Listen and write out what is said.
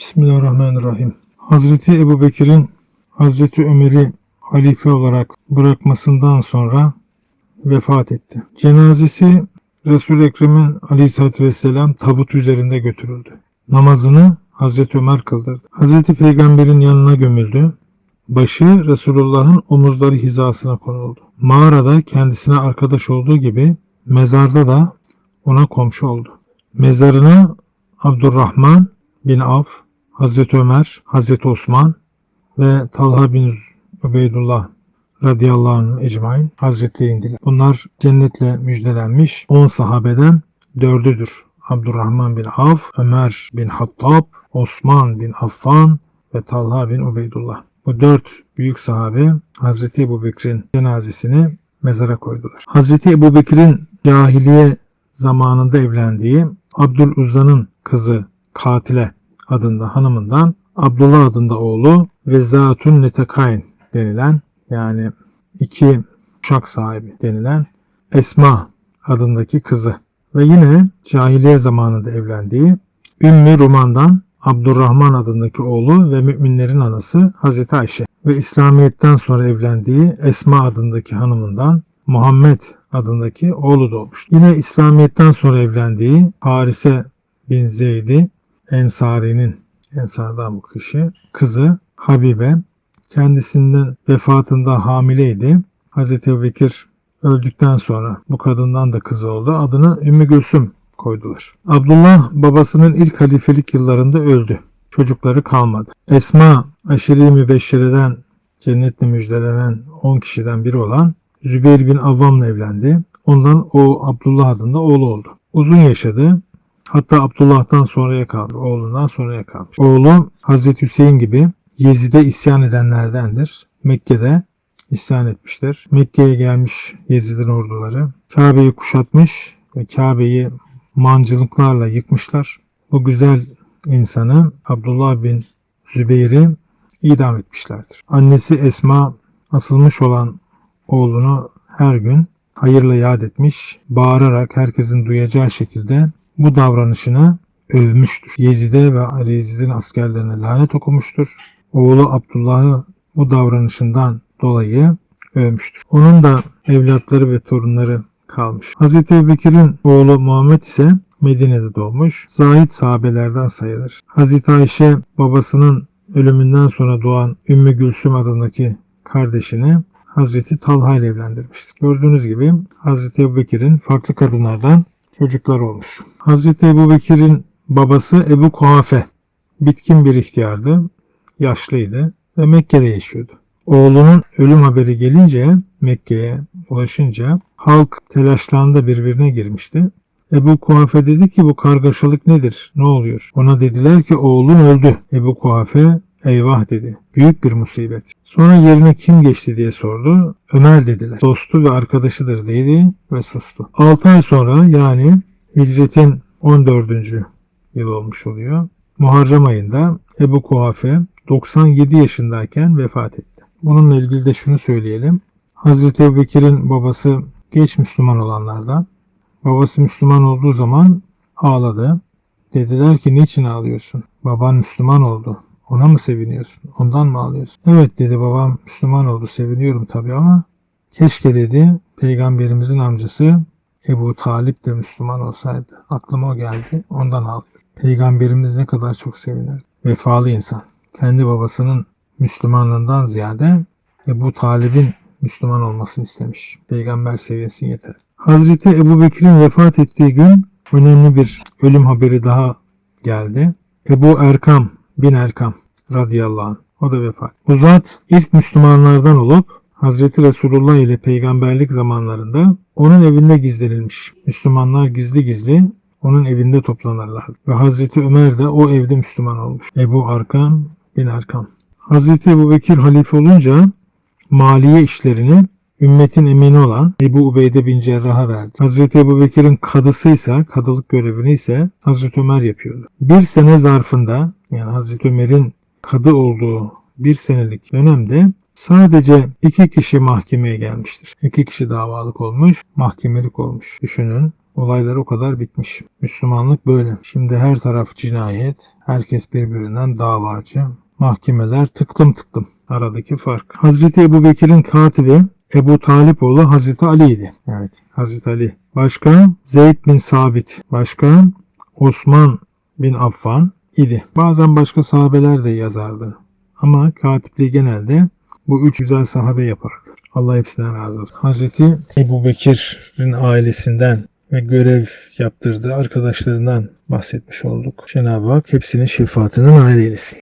Bismillahirrahmanirrahim. Hazreti Ebu Bekir'in Hazreti Ömer'i halife olarak bırakmasından sonra vefat etti. Cenazesi Resul-i Ekrem'in aleyhissalatü vesselam tabut üzerinde götürüldü. Namazını Hazreti Ömer kıldırdı. Hazreti Peygamber'in yanına gömüldü. Başı Resulullah'ın omuzları hizasına konuldu. Mağarada kendisine arkadaş olduğu gibi mezarda da ona komşu oldu. Mezarına Abdurrahman bin Avf, Hazreti Ömer, Hazreti Osman ve Talha bin Ubeydullah radıyallahu anh ecmain hazretleri indiler. Bunlar cennetle müjdelenmiş 10 sahabeden dördüdür. Abdurrahman bin Avf, Ömer bin Hattab, Osman bin Affan ve Talha bin Ubeydullah. Bu dört büyük sahabe Hazreti Ebu Bekir'in cenazesini mezara koydular. Hazreti Ebu Bekir'in cahiliye zamanında evlendiği Abdüluzza'nın kızı Katile adında hanımından Abdullah adında oğlu ve Zatun Netekayn denilen yani iki uşak sahibi denilen Esma adındaki kızı ve yine cahiliye zamanında evlendiği Ümmü Ruman'dan Abdurrahman adındaki oğlu ve müminlerin anası Hazreti Ayşe ve İslamiyet'ten sonra evlendiği Esma adındaki hanımından Muhammed adındaki oğlu doğmuştu. Yine İslamiyet'ten sonra evlendiği Harise bin Zeyd'i Ensari'nin Ensar'dan bu kişi kızı Habibe kendisinden vefatında hamileydi. Hazreti Ebubekir öldükten sonra bu kadından da kızı oldu. Adını Ümmü Gülsüm koydular. Abdullah babasının ilk halifelik yıllarında öldü. Çocukları kalmadı. Esma aşiri mübeşşereden cennetle müjdelenen 10 kişiden biri olan Zübeyir bin Avvam'la evlendi. Ondan o Abdullah adında oğlu oldu. Uzun yaşadı. Hatta Abdullah'tan sonraya kaldı. Oğlundan sonraya kalmış. Oğlu Hazreti Hüseyin gibi Yezid'e isyan edenlerdendir. Mekke'de isyan etmiştir. Mekke'ye gelmiş Yezid'in orduları. Kabe'yi kuşatmış ve Kabe'yi mancılıklarla yıkmışlar. Bu güzel insanı Abdullah bin Zübeyir'i idam etmişlerdir. Annesi Esma asılmış olan oğlunu her gün hayırla yad etmiş, bağırarak herkesin duyacağı şekilde bu davranışını övmüştür. Yezid'e ve Yezid'in askerlerine lanet okumuştur. Oğlu Abdullah'ı bu davranışından dolayı övmüştür. Onun da evlatları ve torunları kalmış. Hz. Bekir'in oğlu Muhammed ise Medine'de doğmuş. Zahid sahabelerden sayılır. Hz. Ayşe babasının ölümünden sonra doğan Ümmü Gülsüm adındaki kardeşini Hazreti Talha ile evlendirmiştir. Gördüğünüz gibi Hazreti Ebubekir'in farklı kadınlardan çocuklar olmuş. Hazreti Ebubekir'in babası Ebu Kuhafe bitkin bir ihtiyardı, yaşlıydı ve Mekke'de yaşıyordu. Oğlunun ölüm haberi gelince Mekke'ye ulaşınca halk telaşlandı birbirine girmişti. Ebu Kuhafe dedi ki bu kargaşalık nedir? Ne oluyor? Ona dediler ki oğlun öldü. Ebu Kuhafe eyvah dedi. Büyük bir musibet. Sonra yerine kim geçti diye sordu. Ömer dediler. Dostu ve arkadaşıdır dedi ve sustu. 6 ay sonra yani hicretin 14. yıl olmuş oluyor. Muharrem ayında Ebu Kuhafe 97 yaşındayken vefat etti. Bununla ilgili de şunu söyleyelim. Hazreti Ebu Bekir'in babası geç Müslüman olanlardan. Babası Müslüman olduğu zaman ağladı. Dediler ki niçin ağlıyorsun? Baban Müslüman oldu. Ona mı seviniyorsun? Ondan mı ağlıyorsun? Evet dedi babam Müslüman oldu seviniyorum tabii ama keşke dedi peygamberimizin amcası Ebu Talip de Müslüman olsaydı. Aklıma o geldi. Ondan ağlıyorum. Peygamberimiz ne kadar çok sevinir. Vefalı insan. Kendi babasının Müslümanlığından ziyade Ebu Talib'in Müslüman olmasını istemiş. Peygamber seviyesi yeter. Hazreti Ebu Bekir'in vefat ettiği gün önemli bir ölüm haberi daha geldi. Ebu Erkam bin Erkam radıyallahu anh. O da vefat. Bu zat ilk Müslümanlardan olup Hazreti Resulullah ile peygamberlik zamanlarında onun evinde gizlenilmiş. Müslümanlar gizli gizli onun evinde toplanırlardı. Ve Hazreti Ömer de o evde Müslüman olmuş. Ebu Arkam bin Arkam. Hazreti Ebu Bekir halife olunca maliye işlerini ümmetin emini olan Ebu Ubeyde bin Cerrah'a verdi. Hazreti Ebu Bekir'in kadısıysa, kadılık görevini ise Hazreti Ömer yapıyordu. Bir sene zarfında yani Hazreti Ömer'in kadı olduğu bir senelik dönemde sadece iki kişi mahkemeye gelmiştir. İki kişi davalık olmuş, mahkemelik olmuş. Düşünün Olaylar o kadar bitmiş. Müslümanlık böyle. Şimdi her taraf cinayet. Herkes birbirinden davacı. Mahkemeler tıklım tıklım. Aradaki fark. Hazreti Ebu Bekir'in katibi Ebu Talip oğlu Hazreti Ali'ydi. Evet Hazreti Ali. Başka Zeyd bin Sabit. Başka Osman bin Affan idi. Bazen başka sahabeler de yazardı. Ama katipliği genelde bu üç güzel sahabe yapardı. Allah hepsinden razı olsun. Hazreti Ebu Bekir'in ailesinden ve görev yaptırdığı arkadaşlarından bahsetmiş olduk. Cenab-ı Hak hepsinin şefaatine nail eylesin.